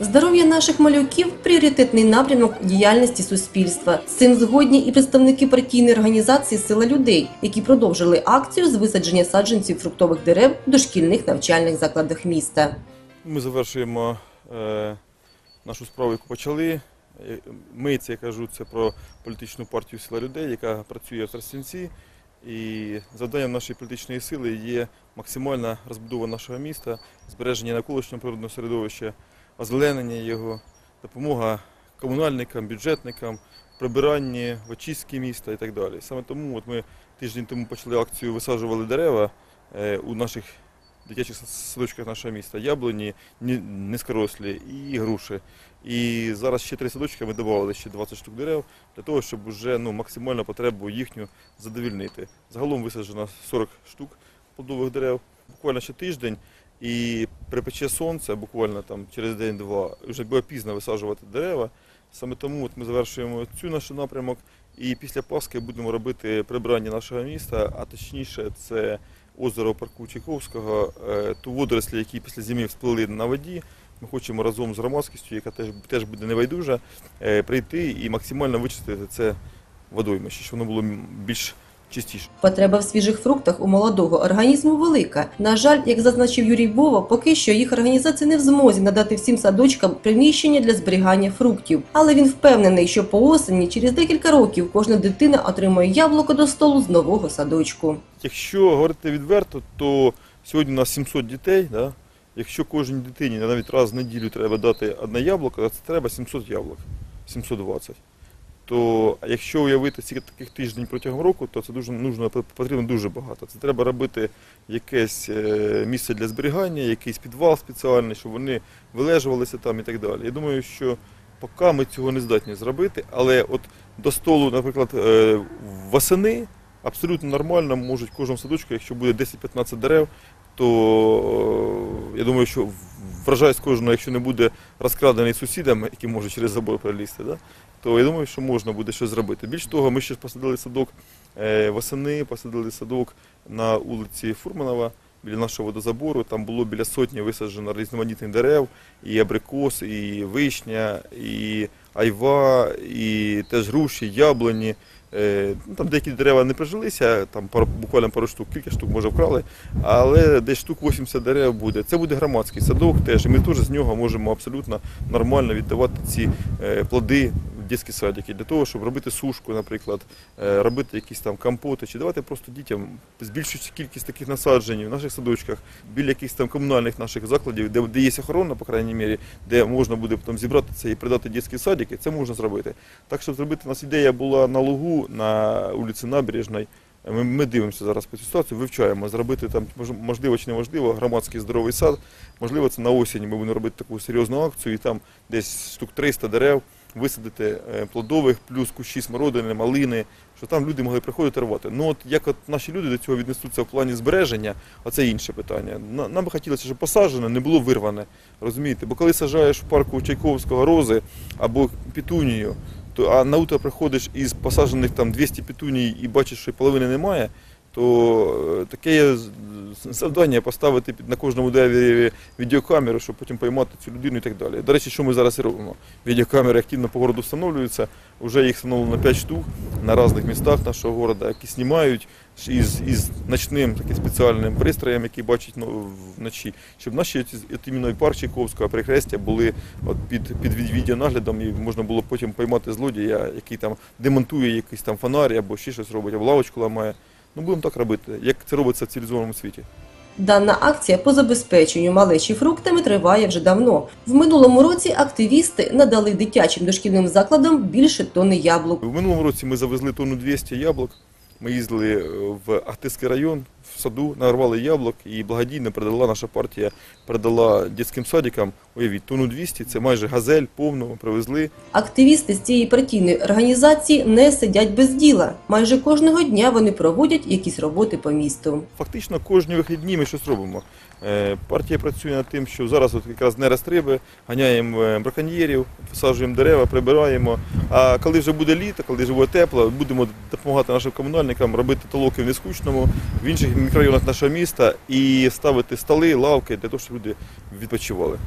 Здоров'я наших малюків пріоритетний напрямок діяльності суспільства. З цим згодні і представники партійної організації Сила людей, які продовжили акцію з висадження саджанців фруктових дерев в дошкільних навчальних закладах міста. Ми завершуємо е, нашу справу, яку почали. Е, Ми, це я кажу, це про політичну партію Сила людей, яка працює в Тростянці. І завданням нашої політичної сили є максимальна розбудова нашого міста, збереження навколишнього природного середовища, озеленення його, допомога комунальникам, бюджетникам, прибиранні, в міста і так далі. Саме тому от ми тиждень тому почали акцію висаджували дерева е, у наших дитячих садочках нашого міста. Яблуні, ні- низькорослі і груші. І зараз ще три садочки ми додавали ще 20 штук дерев для того, щоб вже ну, максимально потребу їхню задовільнити. Загалом висаджено 40 штук плодових дерев. Буквально ще тиждень. І припече сонце, буквально там через день-два, вже буде пізно висаджувати дерева. Саме тому от ми завершуємо цю наш напрямок. І після Пасхи будемо робити прибирання нашого міста, а точніше, це озеро парку Чайковського, е, ту водорослі, які після зими всплили на воді. Ми хочемо разом з громадськістю, яка теж, теж буде небайдужа, е, прийти і максимально вичистити це водоймище, щоб воно було більш чистіше. Потреба в свіжих фруктах у молодого організму велика. На жаль, як зазначив Юрій Бова, поки що їх організація не в змозі надати всім садочкам приміщення для зберігання фруктів. Але він впевнений, що по осені, через декілька років, кожна дитина отримує яблуко до столу з нового садочку. Якщо говорити відверто, то сьогодні у нас 700 дітей. Да? Якщо кожній дитині навіть раз в неділю треба дати одне яблуко, то це треба 700 яблук, 720. То якщо уявити стільки таких тиждень протягом року, то це дуже нужно, потрібно дуже багато. Це треба робити якесь е, місце для зберігання, якийсь підвал спеціальний, щоб вони вилежувалися там і так далі. Я думаю, що поки ми цього не здатні зробити, але от до столу, наприклад, е, восени абсолютно нормально можуть в кожному садочку, якщо буде 10-15 дерев, то я думаю, що врожай з кожного, якщо не буде розкрадений сусідами, які можуть через забор пролізти, да, то я думаю, що можна буде щось зробити. Більш того, ми ще ж посадили садок е, восени, посадили садок на вулиці Фурманова. Біля нашого водозабору там було біля сотні висаджено різноманітних дерев, і абрикос, і вишня, і айва, і теж груші, яблуні. Е, ну, Там деякі дерева не прижилися, там буквально пару штук, кілька штук може вкрали, але десь штук 80 дерев буде. Це буде громадський садок теж, і ми теж з нього можемо абсолютно нормально віддавати ці е, плоди дитячі садики для того, щоб робити сушку, наприклад, е, робити якісь там компоти, чи давати просто дітям збільшуючи кількість таких насаджень в наших садочках, біля якихось там комунальних наших закладів, де, де є охорона, по крайній мірі, де можна буде потім зібрати це і придати дитячі садики, це можна зробити. Так що зробити у нас ідея була на лугу на вулиці Набережної. Ми, ми дивимося зараз по цю ситуацію, вивчаємо, зробити там мож- можливо чи неможливо громадський здоровий сад. Можливо, це на осінь ми будемо робити таку серйозну акцію, і там десь штук 300 дерев висадити е, плодових, плюс кущі смородини, малини, щоб там люди могли приходити рвати. Ну от як от наші люди до цього віднесуться в плані збереження, а це інше питання. Нам би хотілося, щоб посаджене не було вирване. Розумієте? Бо коли саджаєш в парку Чайковського рози або петунію, то а на утро приходиш із посаджених там 200 петуній і бачиш, що половини немає, то е, таке завдання поставити під- на кожному дереві відеокамеру, щоб потім поймати цю людину і так далі. До речі, що ми зараз і робимо? Відеокамери активно по городу встановлюються, вже їх встановлено 5 штук на різних містах нашого міста, які знімають із, із ночним таким спеціальним пристроєм, який бачить ну, вночі, щоб наші іменно парк Чайковського, перехрестя були от під, під від- відеонаглядом, і можна було потім поймати злодія, який там демонтує якийсь там фонарь або ще щось робить, або лавочку ламає. Ну, будемо так робити, як це робиться в цивілізованому світі. Дана акція по забезпеченню малечі фруктами триває вже давно. В минулому році активісти надали дитячим дошкільним закладам більше тонни яблук. В минулому році ми завезли тонну 200 яблук. Ми їздили е, в Ахтиський район, в саду, нарвали яблук і благодійно передала наша партія, передала дитячим садикам, уявіть, тонну 200, це майже газель повну, привезли. Активісти з цієї партійної організації не сидять без діла. Майже кожного дня вони проводять якісь роботи по місту. Фактично кожні вихідні ми щось робимо. Е, Партія працює над тим, що зараз от якраз не риби, ганяємо е, браконьєрів, висаджуємо дерева, прибираємо. А коли вже буде літо, коли вже буде тепло, будемо допомагати нашим комунальникам робити толоки в Нескучному, в інших мікрорайонах нашого міста і ставити столи, лавки для того, щоб люди відпочивали.